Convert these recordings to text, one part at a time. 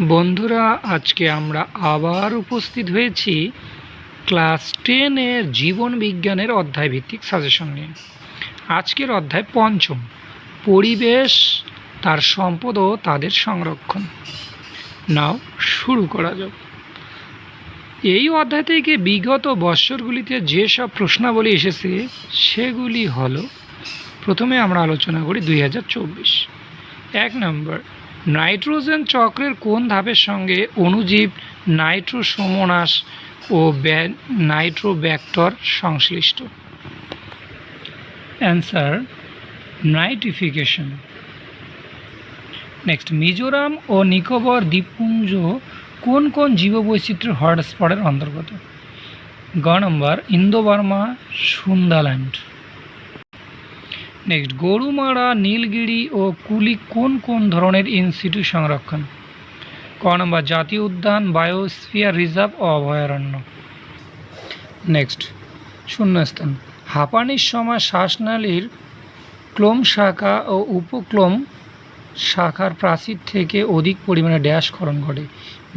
বন্ধুরা, আজকে আমরা আবার উপস্থিত হয়েছি ক্লাস টেনের জীবন বিজ্ঞানের অধ্যায় ভিত্তিক সাজেশন নিয়ে। আজকের অধ্যায় পঞ্চম, পরিবেশ, তার সম্পদ ও তাদের সংরক্ষণ। নাও, শুরু করা যাক। এই অধ্যায় থেকে বিগত বৎসরগুলিতে যেসব প্রশ্নাবলী এসেছে, সেগুলি হলো, প্রথমে আমরা আলোচনা করি দুই এক নম্বর নাইট্রোজেন চক্রের কোন ধাপের সঙ্গে অণুজীব নাইট্রোসোমোনাস ও ব্যা- নাইট্রোব্যাক্টর সংশ্লিষ্ট? Answer, nitrification. নেক্সট, মিজোরাম ও নিকোবর দ্বীপপুঞ্জ কোন কোন জীববৈচিত্র্য হটস্পটের অন্তর্গত? গ নম্বর Indo Burma Sundaland next Gorumara Nilgiri ও কুলি কোন কোন ধরনের ইনস্টিটিউ সংরক্ষণ? ক নম্বর, জাতীয় উদ্যান বায়োস্ফিয়ার রিজার্ভ ও অভয়ারণ্য। নেক্সট শূন্যস্থান। হাঁপানির সময় শ্বাসনালীর ক্লোম শাখা ও উপক্লোম শাখার প্রাচীর থেকে অধিক পরিমাণে ড্যাশ ক্ষরণ ঘটে।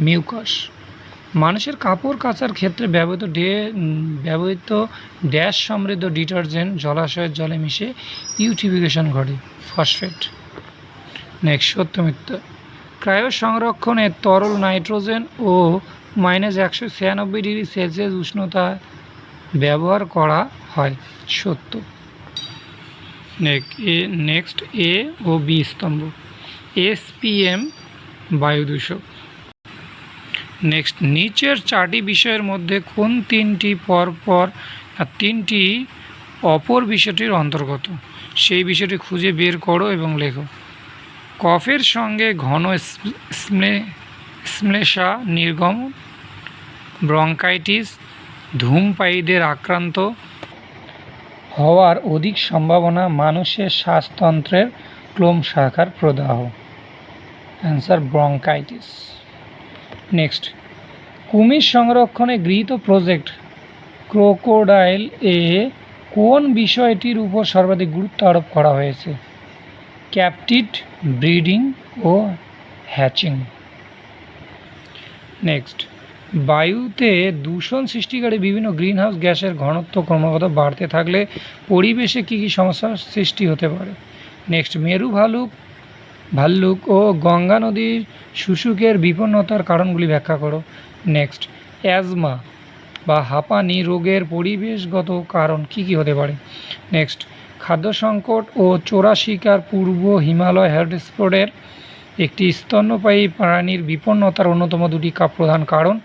মিউকাস। মানুষের কাপড় কাচার ক্ষেত্রে ব্যবহৃত ডে ব্যবহৃত ড্যাশ সমৃদ্ধ ডিটারজেন্ট জলাশয়ের জলে মিশে ইউটিফিকেশন ঘটে, ফসফেট। নেক্সট সত্য মিথ্যা ক্রায়ো সংরক্ষণে তরল নাইট্রোজেন ও মাইনাস একশো ছিয়ানব্বই ডিগ্রি সেলসিয়াস উষ্ণতা ব্যবহার করা হয়, সত্য। নেক্সট এ ও বি স্তম্ভ। এসপিএম বায়ুদূষক। নেক্সট নিচের চারটি বিষয়ের মধ্যে কোন তিনটি পরপর তিনটি অপর বিষয়টির অন্তর্গত? সেই বিষয়টি খুঁজে বের করো এবং লেখো। কফের সঙ্গে ঘন শ্লেষা নির্গম, ব্রঙ্কাইটিস, ধূমপায়ীদের আক্রান্ত হওয়ার অধিক সম্ভাবনা মানুষের শ্বাসতন্ত্রের ক্লোম শাখার প্রদাহ। Answer bronchitis. নেক্সট কুমির সংরক্ষণে গৃহীত প্রজেক্ট ক্রোকোডাইল এ কোন বিষয়টির উপর সর্বাধিক গুরুত্ব আরোপ করা হয়েছে? ক্যাপটিড, ব্রিডিং ও হ্যাচিং। নেক্সট বায়ুতে দূষণ সৃষ্টিকারী বিভিন্ন গ্রিনহাউস গ্যাসের ঘনত্ব ক্রমাগত বাড়তে থাকলে পরিবেশে কী কী সমস্যার সৃষ্টি হতে পারে? নেক্সট মেরু ভালুক ভাল্লুক ও গঙ্গা নদীর শুশুকের বিপন্নতার কারণগুলি ব্যাখ্যা করো। নেক্সট অ্যাজমা বা হাঁপানি রোগের পরিবেশগত কারণ কি কি হতে পারে? নেক্সট খাদ্য সংকট ও চোরা শিকার পূর্ব হিমালয় হটস্পটের একটি স্তন্যপায়ী প্রাণীর বিপন্নতার অন্যতম দুটি প্রধান কারণ।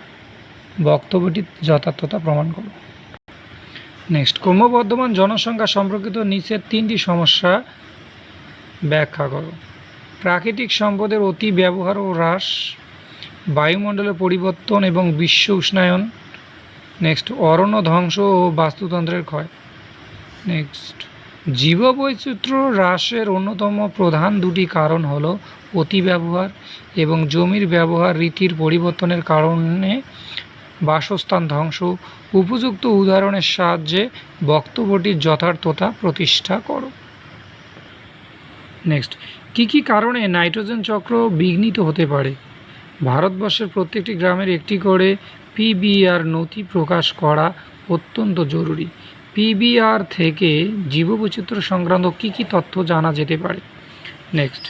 বক্তব্যটি যথার্থতা প্রমাণ করো। নেক্সট ক্রমবর্ধমান জনসংখ্যা সম্পর্কিত নিচের তিনটি সমস্যা ব্যাখ্যা করো। প্রাকৃতিক সম্পদের অতি ব্যবহার ও হ্রাস, বায়ুমণ্ডলের পরিবর্তন এবং বিশ্ব উষ্ণায়ন। নেক্সট অরণ্য ধ্বংস ও বাস্তুতন্ত্রের ক্ষয়। নেক্সট জীববৈচিত্র্য হ্রাসের অন্যতম প্রধান দুটি কারণ হল অতি ব্যবহার এবং জমির ব্যবহার রীতির পরিবর্তনের কারণে বাসস্থান ধ্বংস। উপযুক্ত উদাহরণের সাহায্যে বক্তব্যটির যথার্থতা প্রতিষ্ঠা করো। নেক্সট কী কী কারণে নাইট্রোজেন চক্র বিঘ্নিত হতে পারে? ভারতবর্ষের প্রত্যেকটি গ্রামের একটি করে পিবিআর নথি প্রকাশ করা অত্যন্ত জরুরি। পিবিআর থেকে জীববৈচিত্র্য সংক্রান্ত কী কী তথ্য জানা যেতে পারে? নেক্সট।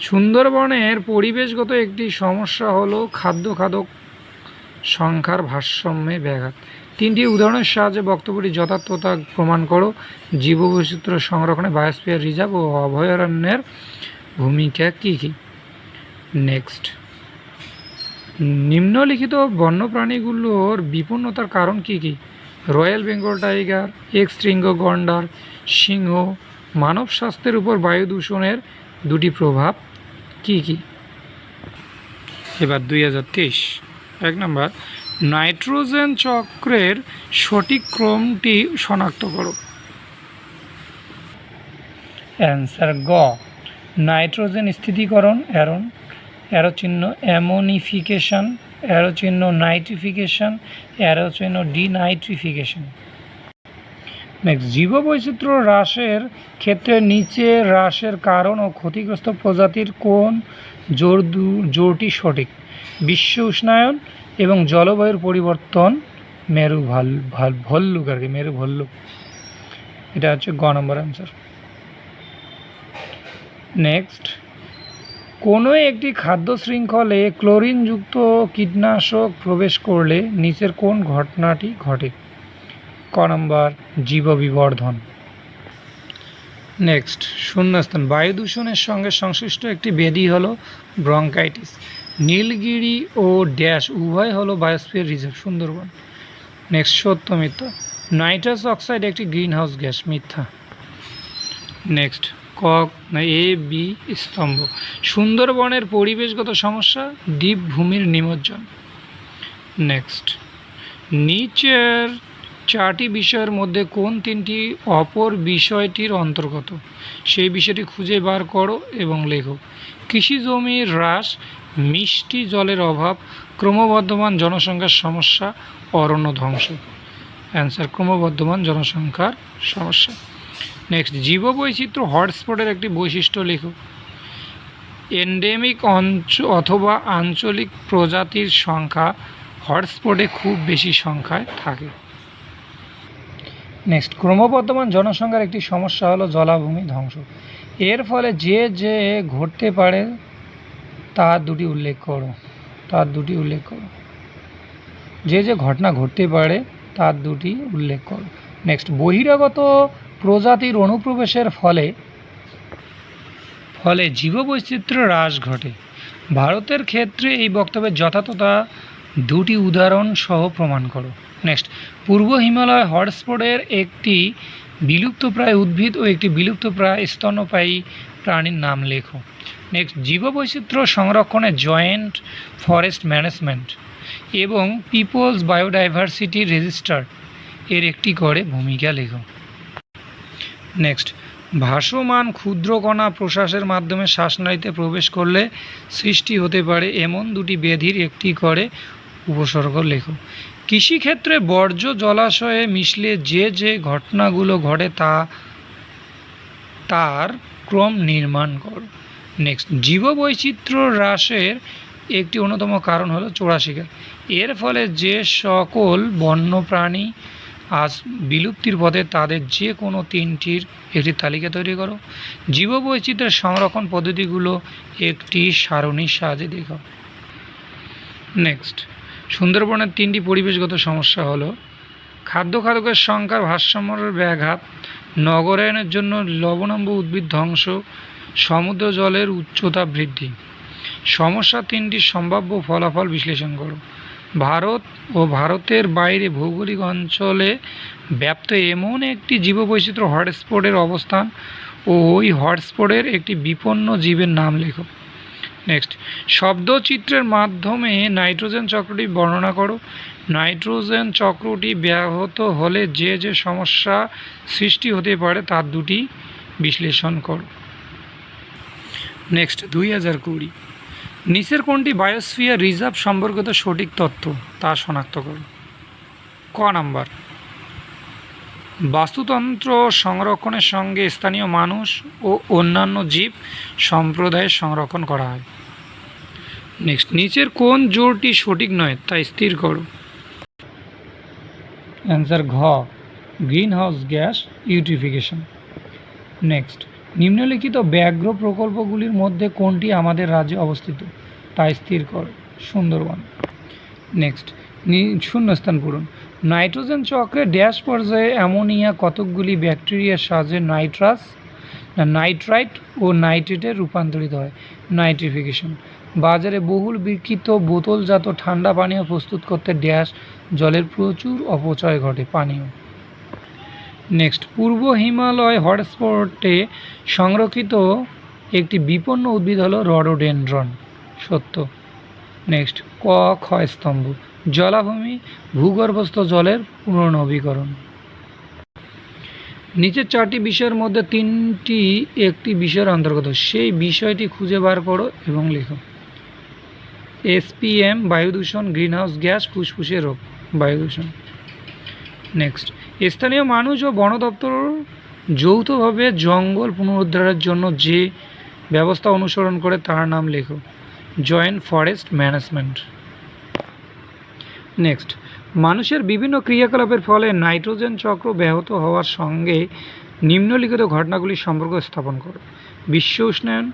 সুন্দরবনের পরিবেশগত একটি সমস্যা হলো খাদ্য খাদক সংখ্যার ভারসাম্যে ব্যাঘাত। তিনটি উদাহরণের সাহায্যে বক্তব্যটি যথার্থতা প্রমাণ করো। জীববৈচিত্র্য সংরক্ষণে বায়োস্ফিয়ার রিজার্ভ ও অভয়ারণ্যের ভূমিকা কী? কী নেক্সট নিম্নলিখিত বন্যপ্রাণীগুলোর বিপন্নতার কারণ কী কী? রয়্যাল বেঙ্গল টাইগার এক্স শৃঙ্গ গন্ডার সিংহ মানব স্বাস্থ্যের উপর বায়ু দূষণের দুটি প্রভাব কী কী? এবার দুই হাজার তেইশ। এক নম্বর, নাইট্রোজেন চক্রের সঠিক ক্রমটি শনাক্ত করো। অ্যান্সার গ। নাইট্রোজেন স্থিতিকরণ অ্যারন অ্যারো চিহ্ন অ্যামোনিফিকেশন অ্যারো চিহ্ন নাইট্রিফিকেশন অ্যারো চিহ্ন ডিনাইট্রিফিকেশন। নেক্সট জীববৈচিত্র্য হ্রাসের ক্ষেত্রে নিচে হ্রাসের কারণ ও ক্ষতিগ্রস্ত প্রজাতির কোন জোর জোরটি সঠিক? বিশ্ব উষ্ণায়ন এবং জলবায়ুর পরিবর্তন মেরু ভালো, ভল্লুক আর কি মেরু ভল্লুক এটা হচ্ছে গ নম্বর অ্যান্সার নেক্সট কোনো একটি খাদ্য শৃঙ্খলে ক্লোরিনযুক্ত কীটনাশক প্রবেশ করলে নিচের কোন ঘটনাটি ঘটে? ক নম্বর, জীববিবর্ধন। নেক্সট শূন্যস্থান। বায়ু দূষণের সঙ্গে সংশ্লিষ্ট একটি ব্যাধি হলো ব্রঙ্কাইটিস। নীলগিরি ও ড্যাশ উভয় হলো বায়োস্ফিয়ার রিজার্ভ সুন্দরবন। নেক্সট সত্য মিথ্যা। নাইট্রাস অক্সাইড একটি গ্রিনহাউস গ্যাস, মিথ্যা। নেক্সট কক, না এ, বি স্তম্ভ। সুন্দরবনের পরিবেশগত সমস্যা দ্বীপ ভূমির নিমজ্জন। নেক্সট নিচের চারটি বিষয়ের মধ্যে কোন তিনটি অপর বিষয়টির অন্তর্গত? সেই বিষয়টি খুঁজে বার করো এবং লেখো। কৃষি জমির হ্রাস, মিষ্টি জলের অভাব, ক্রমবর্ধমান জনসংখ্যার সমস্যা, অরণ্য ধ্বংস। অ্যান্সার ক্রমবর্ধমান জনসংখ্যার সমস্যা। নেক্সট জীববৈচিত্র্য হটস্পটের একটি বৈশিষ্ট্য লেখো এন্ডেমিক অঞ্চ অথবা আঞ্চলিক প্রজাতির সংখ্যা হটস্পটে খুব বেশি সংখ্যায় থাকে নেক্সট ক্রমবর্ধমান জনসংখ্যার একটি সমস্যা হলো জলাভূমি ধ্বংস এর ফলে যে যে ঘটতে পারে তার দুটি উল্লেখ করো তার দুটি উল্লেখ করো। যে যে ঘটনা ঘটতে পারে তার দুটি উল্লেখ করো। নেক্সট বহিরাগত প্রজাতির অনুপ্রবেশের ফলে ফলে জীববৈচিত্র্য হ্রাস ঘটে। ভারতের ক্ষেত্রে এই বক্তব্যের যথার্থতা দুটি উদাহরণ সহ প্রমাণ করো। নেক্সট, পূর্ব হিমালয় হটস্পটের একটি বিলুপ্তপ্রায় উদ্ভিদ ও একটি বিলুপ্তপ্রায় স্তন্যপায়ী প্রাণীর নাম লেখো। নেক্সট, জীববৈচিত্র্য সংরক্ষণে জয়েন্ট ফরেস্ট ম্যানেজমেন্ট এবং পিপলস বায়োডাইভার্সিটি রেজিস্টার এর একটি করে ভূমিকা লেখো। নেক্সট ভাসমান ক্ষুদ্রকণা প্রশ্বাসের মাধ্যমে শ্বাসনালীতে প্রবেশ করলে সৃষ্টি হতে পারে এমন দুটি ব্যাধির একটি করে উপসর্গ লেখো। কৃষিক্ষেত্রে বর্জ্য জলাশয়ে মিশলে যে যে ঘটনাগুলো ঘটে তা, তার ক্রম নির্মাণ কর। নেক্সট জীববৈচিত্র্য হ্রাসের একটি অন্যতম কারণ হলো চোরা শিকার এর ফলে যে সকল বন্যপ্রাণী আজ বিলুপ্তির পথে তাদের যে কোনো তিনটির একটি তালিকা তৈরি করো। জীববৈচিত্র্যের সংরক্ষণ পদ্ধতিগুলো একটি সারণীর সাহায্যে দেখাও নেক্সট সুন্দরবনের তিনটি পরিবেশগত সমস্যা হলো, খাদ্য খাদকের সংখ্যার ভারসাম্যের ব্যাঘাত নগরায়নের জন্য লবণাম্ব উদ্ভিদ ধ্বংস, সমুদ্র জলের উচ্চতা বৃদ্ধি। সমস্যা তিনটি সম্ভাব্য ফলাফল বিশ্লেষণ করো। ভারত ও ভারতের বাইরে ভৌগোলিক অঞ্চলে ব্যাপ্ত এমন একটি জীববৈচিত্র্য হটস্পটের অবস্থান ও ওই হটস্পটের একটি বিপন্ন জীবের নাম লেখো। নেক্সট শব্দচিত্রের মাধ্যমে নাইট্রোজেন চক্রটি বর্ণনা করো। নাইট্রোজেন চক্রটি ব্যাহত হলে যে যে সমস্যা সৃষ্টি হতে পারে তার দুটি বিশ্লেষণ করো। নেক্সট দুই হাজার কুড়ি। নিচের কোনটি বায়োস্ফিয়ার রিজার্ভ সম্পর্কিত সঠিক তথ্য তা শনাক্ত করো ক নাম্বার। বাস্তুতন্ত্র সংরক্ষণের সঙ্গে স্থানীয় মানুষ ও অন্যান্য জীব সম্প্রদায়ের সংরক্ষণ করা হয়। নেক্সট নিচের কোন জোরটি সঠিক নয় তা স্থির করো অ্যান্সার ঘ green house gas eutrophication next নিম্নলিখিত ব্যাঘ্র প্রকল্পগুলির মধ্যে কোনটি আমাদের রাজ্যে অবস্থিত? তা স্থির করো, সুন্দরবন। নেক্সট শূন্যস্থান পূরণ। নাইট্রোজেন চক্রে ড্যাশ পর্যায়ে অ্যামোনিয়া কতকগুলি ব্যাকটেরিয়ার সাহায্যে নাইট্রাস, না নাইট্রাইট ও নাইট্রেটে রূপান্তরিত হয়? নাইট্রিফিকেশন। বাজারে বহুল বিকৃত বোতলজাত ঠান্ডা পানীয় প্রস্তুত করতে ড্যাশ জলের প্রচুর অপচয় ঘটে পানীয়। নেক্সট পূর্ব হিমালয় হটস্পটে সংরক্ষিত একটি বিপন্ন উদ্ভিদ হলো রডোডেনড্রন। সত্য। নেক্সট ক ক্ষয় স্তম্ভ। জলাভূমি, ভূগর্ভস্থ জলের পুনর্নবীকরণ। নিচের চারটি বিষয়ের মধ্যে তিনটি একটি বিষয়ের অন্তর্গত। সেই বিষয়টি খুঁজে বার করো এবং লেখো। এসপিএম বায়ু দূষণ, গ্রিনহাউস গ্যাস, ফুসফুসের রোগ, বায়ু দূষণ। নেক্সট স্থানীয় মানুষ ও বন দপ্তর যৌথভাবে জঙ্গল পুনরুদ্ধারের জন্য যে ব্যবস্থা অনুসরণ করে তার নাম লেখো। Joint forest management. নেক্সট, মানুষের বিভিন্ন ক্রিয়াকলাপের ফলে নাইট্রোজেন চক্র ব্যাহত হওয়ার সঙ্গে নিম্নলিখিত ঘটনাগুলির সম্পর্ক স্থাপন করো। বিশ্ব উষ্ণায়ন,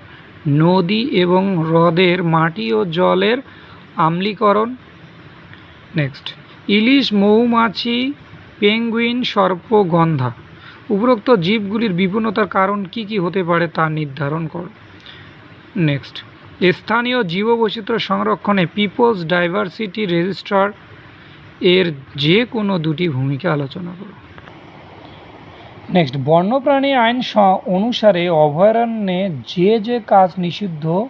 নদী এবং হ্রদের মাটি ও জলের আম্লীকরণ। নেক্সট, ইলিশ, মৌমাছি, পেঙ্গুইন, সর্প, গন্ধা উপরোক্ত জীবগুলির বিপন্নতার কারণ কি কি হতে পারে তা নির্ধারণ করো। নেক্সট স্থানীয় জীববৈচিত্র্য সংরক্ষণে পিপলস ডাইভার্সিটি রেজিস্ট্রার এর যে কোনো দুটি ভূমিকা আলোচনা করো নেক্সট, বন্যপ্রাণী আইন অনুসারে অভয়ারণ্যে যে যে কাজ নিষিদ্ধ,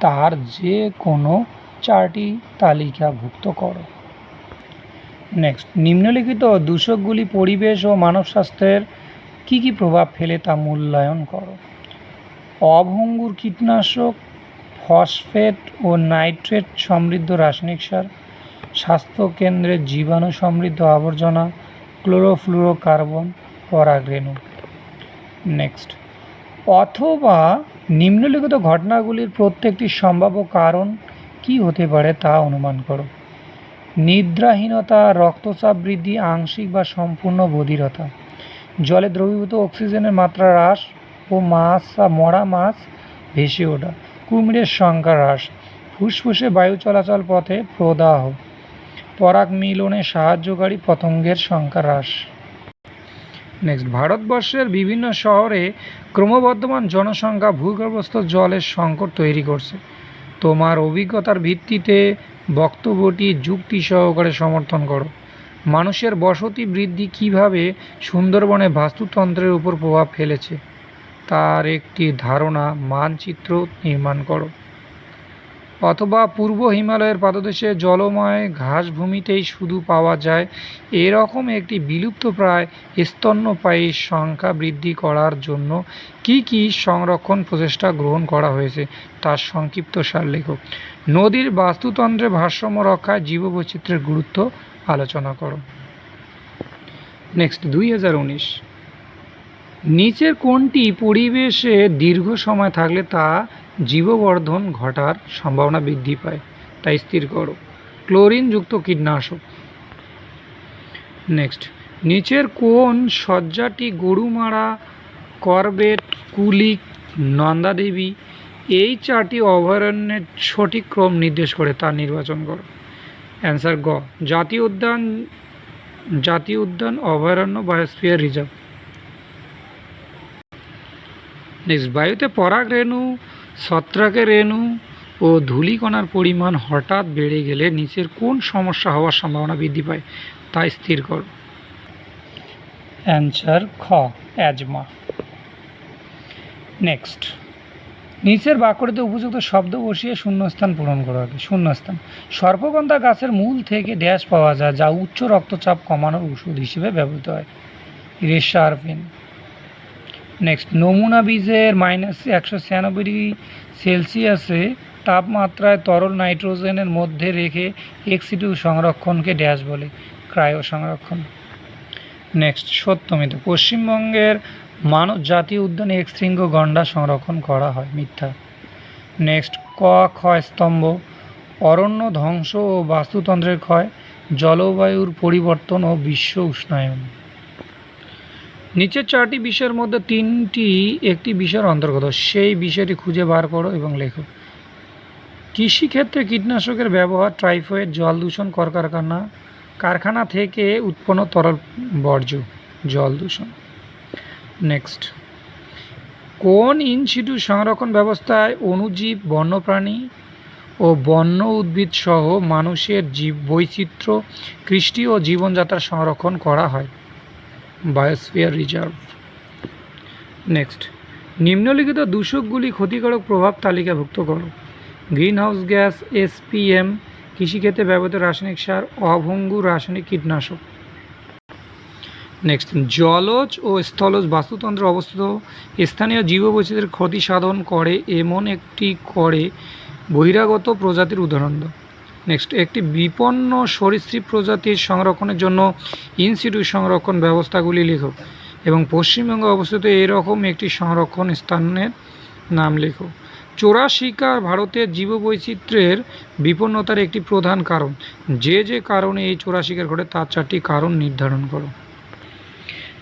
তার যে কোনো চারটি তালিকাভুক্ত করো। নেক্সট, নিম্নলিখিত দূষকগুলি পরিবেশ ও মানব স্বাস্থ্যের কী কী প্রভাব ফেলে তা মূল্যায়ন করো। অভঙ্গুর কীটনাশক ফসফেট ও নাইট্রেট সমৃদ্ধ রাসায়নিক সার স্বাস্থ্যকেন্দ্রের জীবাণু সমৃদ্ধ আবর্জনা, ক্লোরোফ্লুরোকার্বন, পরাগরেণু। নেক্সট অথবা নিম্নলিখিত ঘটনাগুলির প্রত্যেকটি সম্ভাব্য কারণ কি হতে পারে তা অনুমান করো। নিদ্রাহীনতা, রক্তচাপ বৃদ্ধি, আংশিক বা সম্পূর্ণ বধিরতা, জলে দ্রবীভূত অক্সিজেনের মাত্রা হ্রাস ও মাছ বা মরা মাছ ভেসে ওঠা। কুমিরের সংখ্যা হ্রাস। ফুসফুসে বায়ু চলাচল পথে প্রদাহ। পরাগ মিলনে সাহায্যকারী পতঙ্গের সংখ্যা হ্রাস। নেক্সট ভারতবর্ষের বিভিন্ন শহরে ক্রমবর্ধমান জনসংখ্যা ভূগর্ভস্থ জলের সংকট তৈরি করছে। তোমার অভিজ্ঞতার ভিত্তিতে বক্তব্যটি যুক্তি সহকারে সমর্থন করো। মানুষের বসতি বৃদ্ধি কীভাবে সুন্দরবনে বাস্তুতন্ত্রের উপর প্রভাব ফেলেছে? তার একটি ধারণা মানচিত্র নির্মাণ করো। অথবা পূর্ব হিমালয়ের পাদদেশে জলময় ঘাসভূমিতেই শুধু পাওয়া যায়, এরকম একটি বিলুপ্তপ্রায় স্তন্যপায়ীর সংখ্যা বৃদ্ধি করার জন্য কি কি সংরক্ষণ প্রচেষ্টা গ্রহণ করা হয়েছে, তার সংক্ষিপ্ত সার লেখক নদীর বাস্তুতন্ত্রে ভারসাম্য রক্ষায় জীববৈচিত্র্যের গুরুত্ব আলোচনা করো। নেক্সট, দুই হাজার উনিশ। নিচের কোনটি পরিবেশে দীর্ঘ সময় থাকলে তা জীববর্ধন ঘটার সম্ভাবনা বৃদ্ধি পায়। তাই স্থির করো। ক্লোরিনযুক্ত কীটনাশক। নেক্সট। নিচের কোন সজ্জাটি গরুমারা, করবেট কুলিক নন্দাদেবী, এই চারটি অভয়ারণ্যের সঠিক ক্রম নির্দেশ করে তা নির্বাচন করো। অ্যান্সার গ। জাতীয় উদ্যান জাতীয় উদ্যান অভয়ারণ্য, বায়োস্ফিয়ার রিজার্ভ। নেক্সট বায়ুতে পরাগ রেণু ছত্রাকের রেণু ও ধূলিকণার পরিমাণ হঠাৎ বেড়ে গেলে নিচের কোন সমস্যা হওয়ার সম্ভাবনা বৃদ্ধি পায় তা স্থির করো। অ্যান্সার খ অ্যাজমা নেক্সট নিচের বাক্যটিতে উপযুক্ত শব্দ বসিয়ে শূন্যস্থান পূরণ করা হবে শূন্যস্থান। সর্পগন্ধা গাছের মূল থেকে ড্যাশ পাওয়া যায়, যা উচ্চ রক্তচাপ কমানোর ওষুধ হিসেবে ব্যবহৃত হয়। রেশারফিন নেক্সট নমুনা বীজের মাইনাস একশো ছিয়ানব্বই ডিগ্রি সেলসিয়াসে তাপমাত্রায় তরল নাইট্রোজেনের মধ্যে রেখে এক্সিটু সংরক্ষণকে ড্যাশ বলে, ক্রায়ো সংরক্ষণ। নেক্সট সত্যমিত পশ্চিমবঙ্গের মানব জাতীয় উদ্যানে এক শৃঙ্গ গন্ডা সংরক্ষণ করা হয়, মিথ্যা। নেক্সট ক ক্ষয় স্তম্ভ। অরণ্য ধ্বংস ও বাস্তুতন্ত্রের ক্ষয়, জলবায়ুর পরিবর্তন ও বিশ্ব উষ্ণায়ন। নিচের চারটি বিষয়ের মধ্যে তিনটি একটি বিষয়ের অন্তর্গত। সেই বিষয়টি খুঁজে বার করো এবং লেখো। কৃষিক্ষেত্রে কীটনাশকের ব্যবহার ট্রাইফয়েড জল দূষণ, কলকারখানা, কারখানা থেকে উৎপন্ন তরল বর্জ্য, জল দূষণ। নেক্সট কোন ইনসিটু সংরক্ষণ ব্যবস্থায় অণুজীব বন্যপ্রাণী ও বন্য উদ্ভিদ সহ মানুষের জীব বৈচিত্র্য কৃষ্টি ও জীবনযাত্রার সংরক্ষণ করা হয়? Biosphere reserve. নেক্সট। নিম্নলিখিত দূষকগুলি ক্ষতিকারক প্রভাব তালিকাভুক্ত করো। গ্রিনহাউস গ্যাস, এসপিএম, কৃষিক্ষেত্রে ব্যবহৃত রাসায়নিক সার, অভঙ্গু রাসায়নিক কীটনাশক। নেক্সট। জলজ ও স্থলজ বাস্তুতন্ত্রে অবস্থিত স্থানীয় জীববৈচিত্র্যের ক্ষতি সাধন করে এমন একটি করে বহিরাগত প্রজাতির উদাহরণ নেক্সট একটি বিপন্ন সরীসৃপ প্রজাতির সংরক্ষণের জন্য ইনসিটু সংরক্ষণ ব্যবস্থাগুলি লেখো এবং পশ্চিমবঙ্গে অবস্থিত এরকম একটি সংরক্ষণ স্থানের নাম লেখো। চোরা শিকার ভারতের জীববৈচিত্র্যের বিপন্নতার একটি প্রধান কারণ। যে যে কারণে এই চোরা শিকার ঘটে, তার চারটি কারণ নির্ধারণ করো।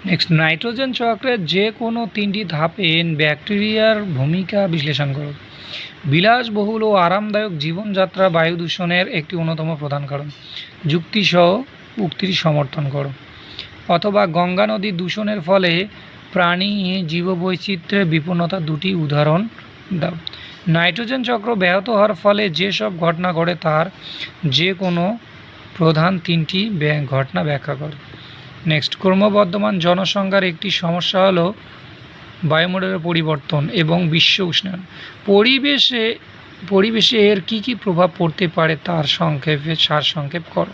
নেক্সট নাইট্রোজেন চক্রের যে কোনো তিনটি ধাপে ব্যাকটেরিয়ার ভূমিকা বিশ্লেষণ করো। বিলাসবহুল ও আরামদায়ক জীবনযাত্রা বায়ু দূষণের একটি অন্যতম প্রধান কারণ। যুক্তিসহ উক্তির সমর্থন করো। অথবা গঙ্গা নদী দূষণের ফলে প্রাণী জীববৈচিত্র্যের বিপন্নতা দুটি উদাহরণ দাও। নাইট্রোজেন চক্র ব্যাহত হওয়ার ফলে যেসব ঘটনা ঘটে তার যে কোনো প্রধান তিনটি ঘটনা ব্যাখ্যা করো। নেক্সট, ক্রমবর্ধমান জনসংখ্যার একটি সমস্যা হলো বায়ুমণ্ডলের পরিবর্তন এবং বিশ্ব উষ্ণায়ন। পরিবেশে পরিবেশে এর কী কী প্রভাব পড়তে পারে তার সংক্ষেপে সারসংক্ষেপ করো।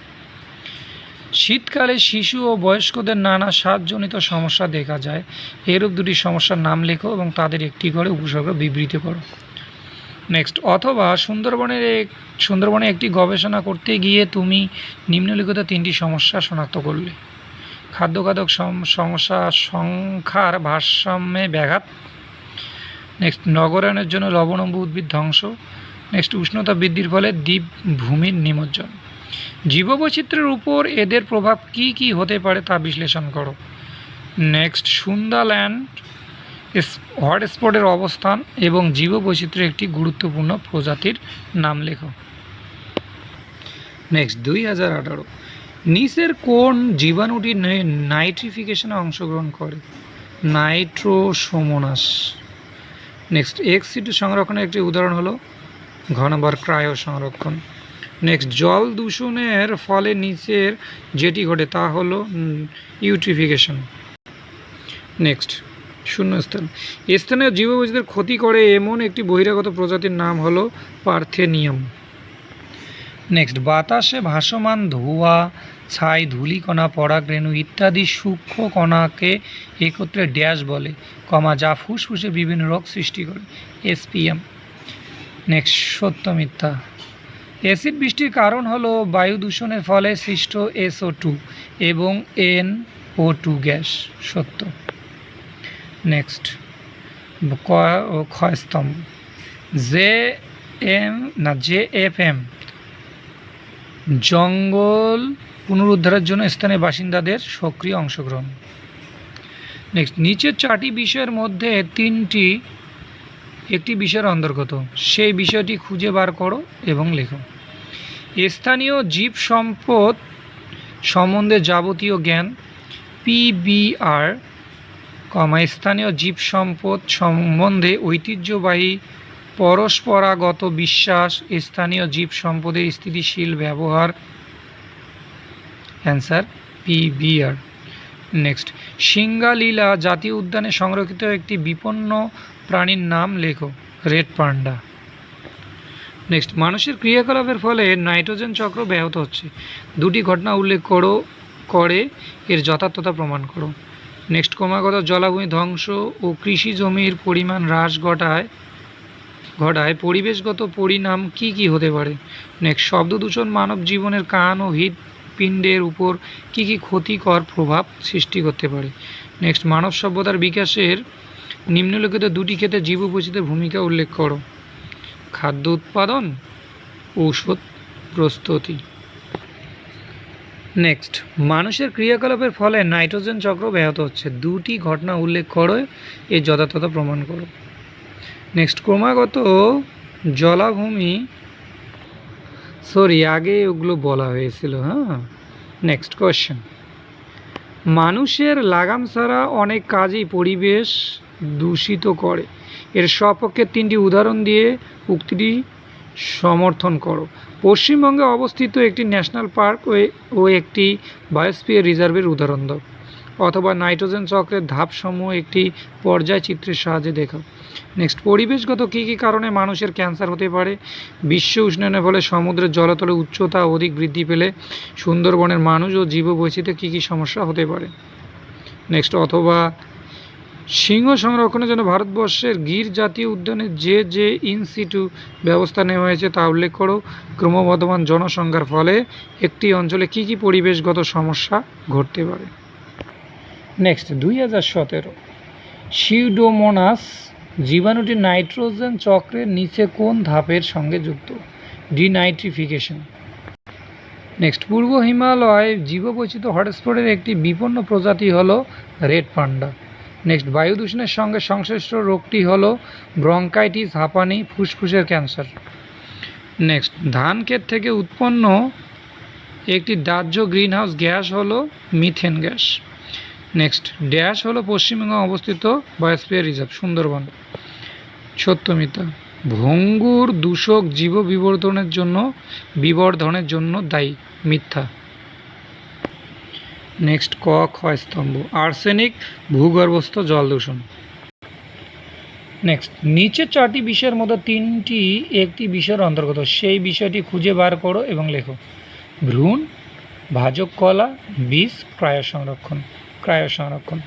শীতকালে শিশু ও বয়স্কদের নানা স্বাদজনিত সমস্যা দেখা যায়। এরূপ দুটি সমস্যার নাম লেখো এবং তাদের একটি করে উপসর্গ বিবৃত করো। নেক্সট অথবা সুন্দরবনের এক, সুন্দরবনে একটি গবেষণা করতে গিয়ে তুমি নিম্নলিখিত তিনটি সমস্যা শনাক্ত করলে। খাদ্যখাদক সম- সমস্যা সংখ্যার ভারসাম্যে ব্যাঘাত। নেক্সট নগরায়নের জন্য লবণম্ব উদ্ভিদ ধ্বংস। নেক্সট উষ্ণতা বৃদ্ধির ফলে দ্বীপ ভূমির নিমজ্জন। জীববৈচিত্র্যের উপর এদের প্রভাব কি কি হতে পারে তা বিশ্লেষণ করো। নেক্সট সুন্দাল্যান্ড হটস্পটের অবস্থান এবং জীববৈচিত্র্যের একটি গুরুত্বপূর্ণ প্রজাতির নাম লেখো। নেক্সট দুই হাজার আঠারো। নিচের কোন জীবাণুটি নাইট্রিফিকেশনে অংশগ্রহণ করে? নাইট্রোসোমোনাস। নেক্সট এক্স সিটু সংরক্ষণের একটি উদাহরণ হলো, ঘ নম্বর ক্রায়ো সংরক্ষণ। নেক্সট জল দূষণের ফলে নিচের যেটি ঘটে তা হলো ইউট্রিফিকেশন নেক্সট শূন্যস্থান। স্থানীয় জীববৈচিত্র্যের ক্ষতি করে এমন একটি বহিরাগত প্রজাতির নাম হলো পার্থেনিয়াম। নেক্সট বাতাসে ভাসমান ধোঁয়া ছাই, ধূলিকণা, পরাগরেণু ইত্যাদি সূক্ষ্ম কণাকে একত্রে ড্যাশ বলে। কমা যা ফুসফুসে বিভিন্ন রোগ সৃষ্টি করে। এসপিএম। নেক্সট, সত্য মিথ্যা। অ্যাসিড বৃষ্টির কারণ হলো বায়ু দূষণের ফলে সৃষ্ট এসও টু এবং এন ও টু গ্যাস। সত্য। নেক্সট ক্ষয়স্তম্ভ। জে এম না, জে এফ এম। জঙ্গল পুনরুদ্ধারের জন্য স্থানীয় বাসিন্দাদের সক্রিয় অংশগ্রহণ। নেক্সট নিচের চারটি বিষয়ের মধ্যে তিনটি, একটি বিষয়ের অন্তর্গত। সেই বিষয়টি খুঁজে বার করো এবং লেখো। স্থানীয় জীব সম্পদ সম্বন্ধে যাবতীয় জ্ঞান পিবিআর কমা, স্থানীয় জীব সম্পদ সম্বন্ধে ঐতিহ্যবাহী পরস্পরাগত বিশ্বাস, স্থানীয় জীব সম্পদের স্থিতিশীল ব্যবহার অ্যান্সার পিবিআর নেক্সট সিঙ্গালীলা জাতীয় উদ্যানে সংরক্ষিত একটি বিপন্ন প্রাণীর নাম লেখো রেড পান্ডা নেক্সট মানুষের ক্রিয়াকলাপের ফলে নাইট্রোজেন চক্র ব্যাহত হচ্ছে দুটি ঘটনা উল্লেখ করো করে এর যথার্থতা প্রমাণ করো নেক্সট ক্রমাগত জলাভূমি ধ্বংস ও কৃষি জমির পরিমাণ হ্রাস ঘটায় ঘটায় পরিবেশগত পরিণাম কি কি হতে পারে নেক্সট শব্দ দূষণ মানব জীবনের কান ও হৃদপিণ্ডের উপর কি কি ক্ষতিকর প্রভাব সৃষ্টি করতে পারে? নেক্সট মানব সভ্যতার বিকাশের নিম্নলিখিত দুটি ক্ষেত্রে জীব জীববৈচিত্র্যের ভূমিকা উল্লেখ করো। খাদ্য উৎপাদন, ঔষধ প্রস্তুতি। নেক্সট মানুষের ক্রিয়াকলাপের ফলে নাইট্রোজেন চক্র ব্যাহত হচ্ছে। দুটি ঘটনা উল্লেখ করো, এর যথার্থতা প্রমাণ করো। নেক্সট ক্রমাগত জলাভূমি সরি আগে ওগুলো বলা হয়েছিল হ্যাঁ? নেক্সট কোয়েশ্চেন মানুষের লাগাম ছাড়া অনেক কাজই পরিবেশ দূষিত করে। এর সপক্ষে তিনটি উদাহরণ দিয়ে উক্তিটি সমর্থন করো। পশ্চিমবঙ্গে অবস্থিত একটি ন্যাশনাল পার্ক ও- একটি বায়োস্ফিয়ার রিজার্ভের উদাহরণ দাও। অথবা নাইট্রোজেন চক্রের ধাপসমূহ একটি পর্যায় চিত্রের সাহায্যে দেখাও। নেক্সট পরিবেশগত কী কী কারণে মানুষের ক্যান্সার হতে পারে? বিশ্ব উষ্ণায়নের ফলে সমুদ্রের জলতলের উচ্চতা অধিক বৃদ্ধি পেলে সুন্দরবনের মানুষ ও জীববৈচিত্র্যে কী কী সমস্যা হতে পারে? নেক্সট অথবা সিংহ সংরক্ষণের জন্য ভারতবর্ষের গির জাতীয় উদ্যানে যে যে ইনসিটু ব্যবস্থা নেওয়া হয়েছে তা উল্লেখ করো। ক্রমবর্ধমান জনসংখ্যার ফলে একটি অঞ্চলে কী কী পরিবেশগত সমস্যা ঘটতে পারে? নেক্সট দুই হাজার সতেরো। সিউডোমোনাস জীবাণুটি নাইট্রোজেন চক্রের নিচে কোন ধাপের সঙ্গে যুক্ত? ডিনাইট্রিফিকেশন নেক্সট পূর্ব হিমালয় জীববৈচিত্র্য হটস্পটের একটি বিপন্ন প্রজাতি হল রেড পান্ডা। নেক্সট বায়ু দূষণের সঙ্গে সংশ্লিষ্ট রোগটি হল ব্রঙ্কাইটিস, হাঁপানি, ফুসফুসের ক্যান্সার। নেক্সট ধান ক্ষেত থেকে উৎপন্ন একটি দাহ্য গ্রিনহাউস গ্যাস হল মিথেন গ্যাস। নেক্সট ড্যাশ হলো পশ্চিমবঙ্গে অবস্থিত বায়োস্ফিয়ার রিজার্ভ, সুন্দরবন। সত্যমিতা ভঙ্গুর দূষক জীব বিবর্ধনের জন্য বিবর্ধনের জন্য দায়ী, মিথ্যা। নেক্সট ক ক্ষয় স্তম্ভ, আর্সেনিক ভূগর্ভস্থ জল দূষণ। নেক্সট নিচে চারটি বিষয়ের মধ্যে তিনটি একটি বিষয়ের অন্তর্গত, সেই বিষয়টি খুঁজে বার করো এবং লেখো। ভ্রূণ, ভাজক কলা বীজ ক্রায় সংরক্ষণ। ক্রায় সংরক্ষণ।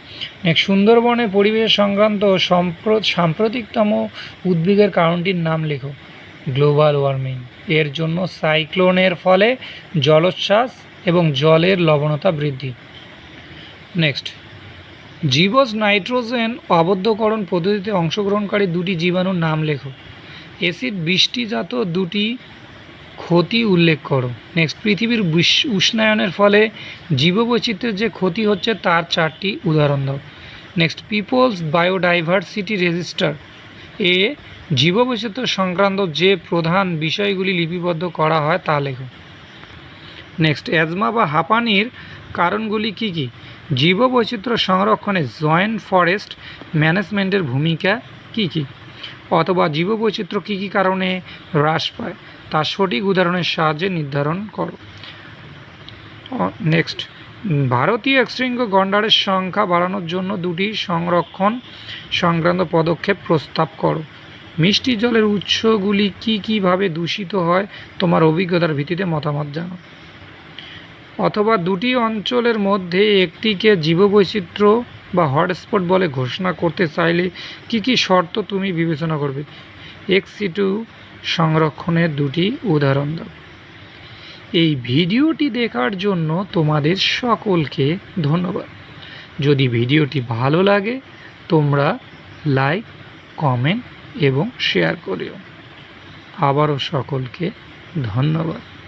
নেক্সট সুন্দরবনে পরিবেশ সংক্রান্ত সম্প্র- সাম্প্রতিকতম উদ্বেগের কারণটির নাম লেখো, গ্লোবাল ওয়ার্মিং। এর জন্য সাইক্লোনের ফলে জলোচ্ছ্বাস এবং জলের লবণতা বৃদ্ধি। নেক্সট, জীবজ নাইট্রোজেন আবদ্ধকরণ পদ্ধতিতে অংশগ্রহণকারী দুটি জীবাণুর নাম লেখো। অ্যাসিড বৃষ্টিজাত দুটি ক্ষতি উল্লেখ করো। নেক্সট পৃথিবীর উষ্ণায়নের ফলে জীববৈচিত্র্যের যে ক্ষতি হচ্ছে তার চারটি উদাহরণ দাও। নেক্সট পিপলস বায়োডাইভার্সিটি রেজিস্টার এ জীববৈচিত্র্য সংক্রান্ত যে প্রধান বিষয়গুলি লিপিবদ্ধ করা হয় তা লেখো। নেক্সট অ্যাজমা বা হাঁপানির কারণগুলি কি কি? জীববৈচিত্র্য সংরক্ষণে জয়েন্ট ফরেস্ট ম্যানেজমেন্টের ভূমিকা কি কি? অথবা জীববৈচিত্র্য কী কী কারণে হ্রাস পায়? তার সঠিক উদাহরণের সাহায্যে নির্ধারণ করো। নেক্সট ভারতীয় একশৃঙ্গ গন্ডারের সংখ্যা বাড়ানোর জন্য দুটি সংরক্ষণ সংক্রান্ত পদক্ষেপ প্রস্তাব করো। মিষ্টি জলের উৎসগুলি কী কীভাবে দূষিত হয় তোমার অভিজ্ঞতার ভিত্তিতে মতামত জানো। অথবা দুটি অঞ্চলের মধ্যে একটিকে জীববৈচিত্র্য বা হটস্পট বলে ঘোষণা করতে চাইলে কি কি শর্ত তুমি বিবেচনা করবে? এক্স টু সংরক্ষণের দুটি উদাহরণ দাও। এই ভিডিওটি দেখার জন্য তোমাদের সকলকে ধন্যবাদ। যদি ভিডিওটি ভালো লাগে, তোমরা লাইক, কমেন্ট এবং শেয়ার করিও। আবারও সকলকে ধন্যবাদ।